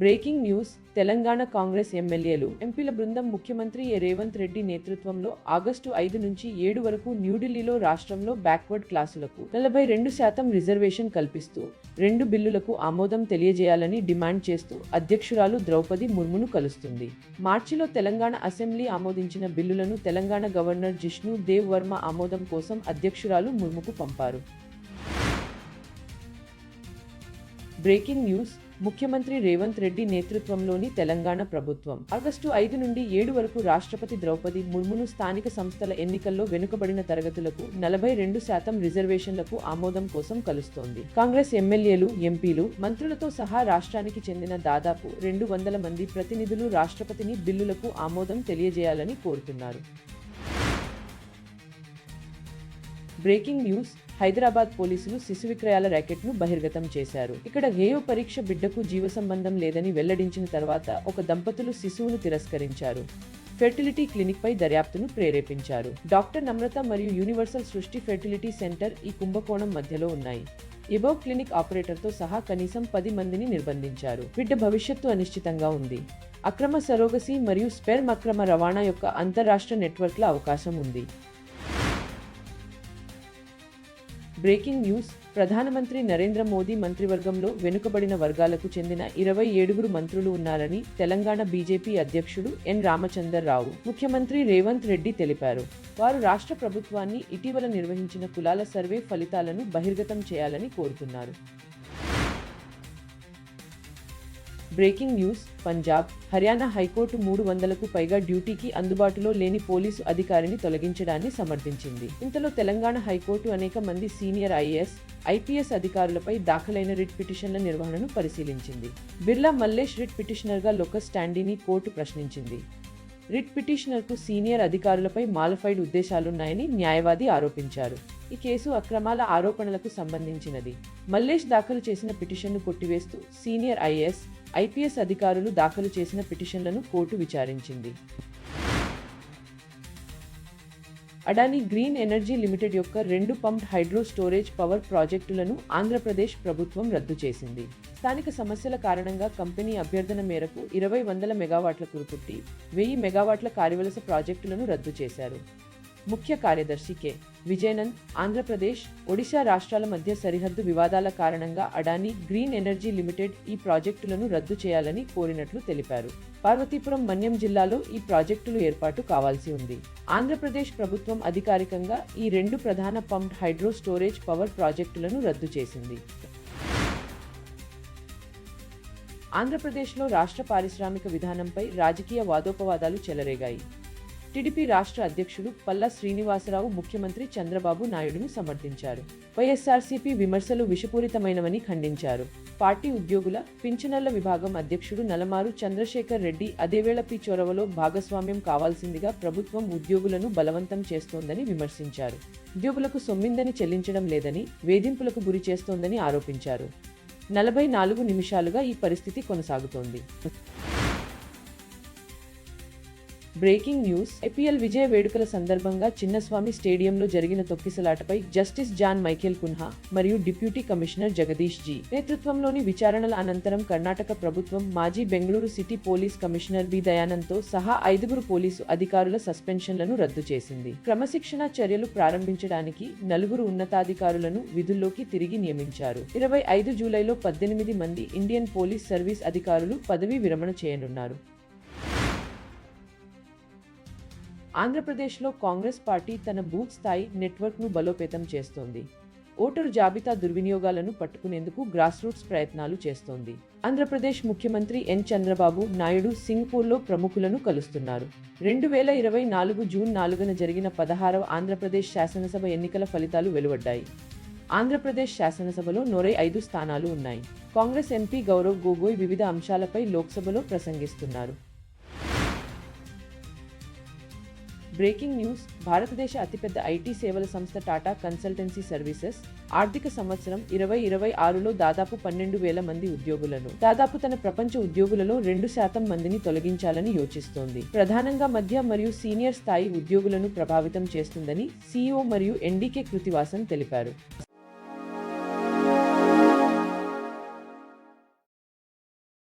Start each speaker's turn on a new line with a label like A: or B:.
A: Breaking news Telangana Congress ఎమ్మెల్యేలు. ఎంపీల బృందం ముఖ్యమంత్రి రేవంత్ రెడ్డి నేతృత్వంలో ఆగస్టు ఐదు నుంచి ఏడు వరకు న్యూఢిల్లీలో రాష్ట్రంలో బ్యాక్వర్డ్ క్లాసులకు నలభై రెండు శాతం రిజర్వేషన్ కల్పిస్తూ రెండు బిల్లులకు ఆమోదం తెలియజేయాలని డిమాండ్ చేస్తూ అధ్యక్షురాలు ద్రౌపది ముర్మును కలుస్తుంది. మార్చిలో తెలంగాణ అసెంబ్లీ ఆమోదించిన బిల్లులను తెలంగాణ గవర్నర్ జిష్ణు దేవ్ వర్మ ఆమోదం కోసం అధ్యక్షురాలు ముర్ముకు పంపారు. బ్రేకింగ్ న్యూస్ ముఖ్యమంత్రి రేవంత్ రెడ్డి నేతృత్వంలోని తెలంగాణ ప్రభుత్వం. ఆగస్టు ఐదు నుండి ఏడు వరకు రాష్ట్రపతి ద్రౌపది ముర్మును స్థానిక సంస్థల ఎన్నికల్లో వెనుకబడిన తరగతులకు నలభై రెండు శాతం రిజర్వేషన్లకు ఆమోదం కోసం కలుస్తోంది. కాంగ్రెస్ ఎమ్మెల్యేలు ఎంపీలు మంత్రులతో సహా రాష్ట్రానికి చెందిన దాదాపు రెండు వందల మంది ప్రతినిధులు రాష్ట్రపతిని బిల్లులకు ఆమోదం తెలియజేయాలని కోరుతున్నారు. బ్రేకింగ్ న్యూస్ హైదరాబాద్ పోలీసులు శిశు విక్రయాల ర్యాకెట్ను బహిర్గతం చేశారు. ఇక్కడ గేయో పరీక్ష బిడ్డకు జీవ సంబంధం లేదని వెల్లడించిన తర్వాత ఒక దంపతులు శిశువును తిరస్కరించారు. ఫెర్టిలిటీ క్లినిక్ పై దర్యాప్తును ప్రేరేపించారు. డాక్టర్ నమ్రత మరియు యూనివర్సల్ సృష్టి ఫెర్టిలిటీ సెంటర్ ఈ కుంభకోణం మధ్యలో ఉన్నాయి. ఎబో క్లినిక్ ఆపరేటర్తో సహా కనీసం పది మందిని నిర్బంధించారు. బిడ్డ భవిష్యత్తు అనిశ్చితంగా ఉంది. అక్రమ సరోగసి మరియు స్పెర్మ్ అక్రమ రవాణా యొక్క అంతర్రాష్ట్ర నెట్వర్క్ల అవకాశం ఉంది. Breaking news. ప్రధానమంత్రి నరేంద్ర మోదీ మంత్రివర్గంలో వెనుకబడిన వర్గాలకు చెందిన ఇరవై ఏడుగురు మంత్రులు ఉన్నారని తెలంగాణ బీజేపీ అధ్యక్షుడు ఎన్ రామచందర్రావు ముఖ్యమంత్రి రేవంత్ రెడ్డి తెలిపారు. వారు రాష్ట్ర ప్రభుత్వాన్ని ఇటీవల నిర్వహించిన కులాల సర్వే ఫలితాలను బహిర్గతం చేయాలని కోరుతున్నారు. Breaking news Punjab Haryana high court మూడు వందలకు పైగా డ్యూటీకి అందుబాటులో లేని పోలీసు అధికారిని తొలగించడాన్ని సమర్థించింది. ఇంతలో తెలంగాణ హైకోర్టు అనేక మంది సీనియర్ ఐఏఎస్ ఐపీఎస్ అధికారులపై దాఖలైన రిట్ పిటిషన్ల నిర్వహణను పరిశీలించింది. బిర్లా మల్లేష్ రిట్ పిటిషనర్గా లొక స్టాండీని కోర్టు ప్రశ్నించింది. రిట్ పిటిషనర్కు సీనియర్ అధికారులపై మాలఫైడ్ ఉద్దేశాలున్నాయని న్యాయవాది ఆరోపించారు. ఈ కేసు అక్రమాల ఆరోపణలకు సంబంధించినది. మల్లేష్ దాఖలు చేసిన పిటిషన్ను కొట్టివేస్తూ సీనియర్ ఐఏఎస్ ఐపీఎస్ అధికారులు దాఖలు చేసిన పిటిషన్లను కోర్టు విచారించింది. అడానీ గ్రీన్ ఎనర్జీ లిమిటెడ్ యొక్క రెండు పంప్డ్ హైడ్రో స్టోరేజ్ పవర్ ప్రాజెక్టులను ఆంధ్రప్రదేశ్ ప్రభుత్వం రద్దు చేసింది. స్థానిక సమస్యల కారణంగా కంపెనీ అభ్యర్థన మేరకు ఇరవై వందల మెగావాట్ల కురుపుట్టి వెయ్యి మెగావాట్ల కార్యవలస ప్రాజెక్టులను రద్దు చేశారు. ముఖ్య కార్యదర్శి కె. విజయనంద్ ఆంధ్రప్రదేశ్ ఒడిశా రాష్ట్రాల మధ్య సరిహద్దు వివాదాల కారణంగా అడానీ గ్రీన్ ఎనర్జీ లిమిటెడ్ ఈ ప్రాజెక్టులను రద్దు చేయాలని కోరినట్లు తెలిపారు. పార్వతీపురం మన్యం జిల్లాలో ఈ ప్రాజెక్టులు ఏర్పాటు కావాల్సి ఉంది. ఆంధ్రప్రదేశ్ ప్రభుత్వం అధికారికంగా ఈ రెండు ప్రధాన పంప్డ్ హైడ్రో స్టోరేజ్ పవర్ ప్రాజెక్టులను రద్దు చేసింది. ఆంధ్రప్రదేశ్లో రాష్ట్ర పారిశ్రామిక విధానంపై రాజకీయ వాదోపవాదాలు చెలరేగాయి. టీడీపీ రాష్ట్ర అధ్యక్షుడు పల్లా శ్రీనివాసరావు ముఖ్యమంత్రి చంద్రబాబు నాయుడును సమర్థించారు. వైఎస్ఆర్సీపీ విమర్శలు విషపూరితమైనవని ఖండించారు. పార్టీ ఉద్యోగుల పింఛనర్ల విభాగం అధ్యక్షుడు నలమారు చంద్రశేఖర్ రెడ్డి అదేవేళ పి చొరవలో భాగస్వామ్యం కావాల్సిందిగా ప్రభుత్వం ఉద్యోగులను బలవంతం చేస్తోందని విమర్శించారు. ఉద్యోగులకు సొమ్మిందని చెల్లించడం లేదని వేధింపులకు గురి చేస్తోందని ఆరోపించారు. నలభై నాలుగు నిమిషాలుగా ఈ పరిస్థితి కొనసాగుతోంది. Breaking news. ఐపీఎల్ విజయ వేడుకల సందర్భంగా చిన్నస్వామి స్టేడియంలో జరిగిన తొక్కిసలాటపై జస్టిస్ జాన్ మైకేల్ కున్హా మరియు డిప్యూటీ కమిషనర్ జగదీష్ జీ. నేతృత్వంలోని విచారణల అనంతరం కర్ణాటక ప్రభుత్వం మాజీ Bengaluru city police commissioner B. దయానంద్తో సహా ఐదుగురు పోలీసు అధికారుల సస్పెన్షన్లను రద్దు చేసింది. క్రమశిక్షణ చర్యలు ప్రారంభించడానికి నలుగురు ఉన్నతాధికారులను విధుల్లోకి తిరిగి నియమించారు. ఇరవై ఐదు జూలైలో పద్దెనిమిది మంది ఇండియన్ పోలీస్ సర్వీస్ అధికారులు పదవీ విరమణ చేయనున్నారు. ఆంధ్రప్రదేశ్లో కాంగ్రెస్ పార్టీ తన బూత్ స్థాయి నెట్వర్క్ను బలోపేతం చేస్తోంది. ఓటరు జాబితా దుర్వినియోగాలను పట్టుకునేందుకు గ్రాస్ రూట్స్ ప్రయత్నాలు చేస్తోంది. ఆంధ్రప్రదేశ్ ముఖ్యమంత్రి ఎన్ చంద్రబాబు నాయుడు సింగపూర్లో ప్రముఖులను కలుస్తున్నారు. రెండు వేల ఇరవై నాలుగు జూన్ నాలుగున జరిగిన పదహారవ ఆంధ్రప్రదేశ్ శాసనసభ ఎన్నికల ఫలితాలు వెలువడ్డాయి. ఆంధ్రప్రదేశ్ శాసనసభలో నూరై ఐదు స్థానాలు ఉన్నాయి. కాంగ్రెస్ ఎంపీ గౌరవ్ గొగోయ్ వివిధ అంశాలపై లోక్సభలో ప్రసంగిస్తున్నారు. Breaking news. భారతదేశ అతిపెద్ద ఐటీ సేవల సంస్థ టాటా కన్సల్టెన్సీ సర్వీసెస్ ఆర్థిక సంవత్సరం ఇరవై ఇరవై ఆరులో దాదాపు పన్నెండు వేల మంది ఉద్యోగులను. దాదాపు తన ప్రపంచ ఉద్యోగులలో రెండు శాతం మందిని తొలగించాలని యోచిస్తోంది. ప్రధానంగా మధ్య మరియు సీనియర్ స్థాయి ఉద్యోగులను ప్రభావితం చేస్తుందని సీఈఓ మరియు ఎన్డీకే కృతివాసన్ తెలిపారు.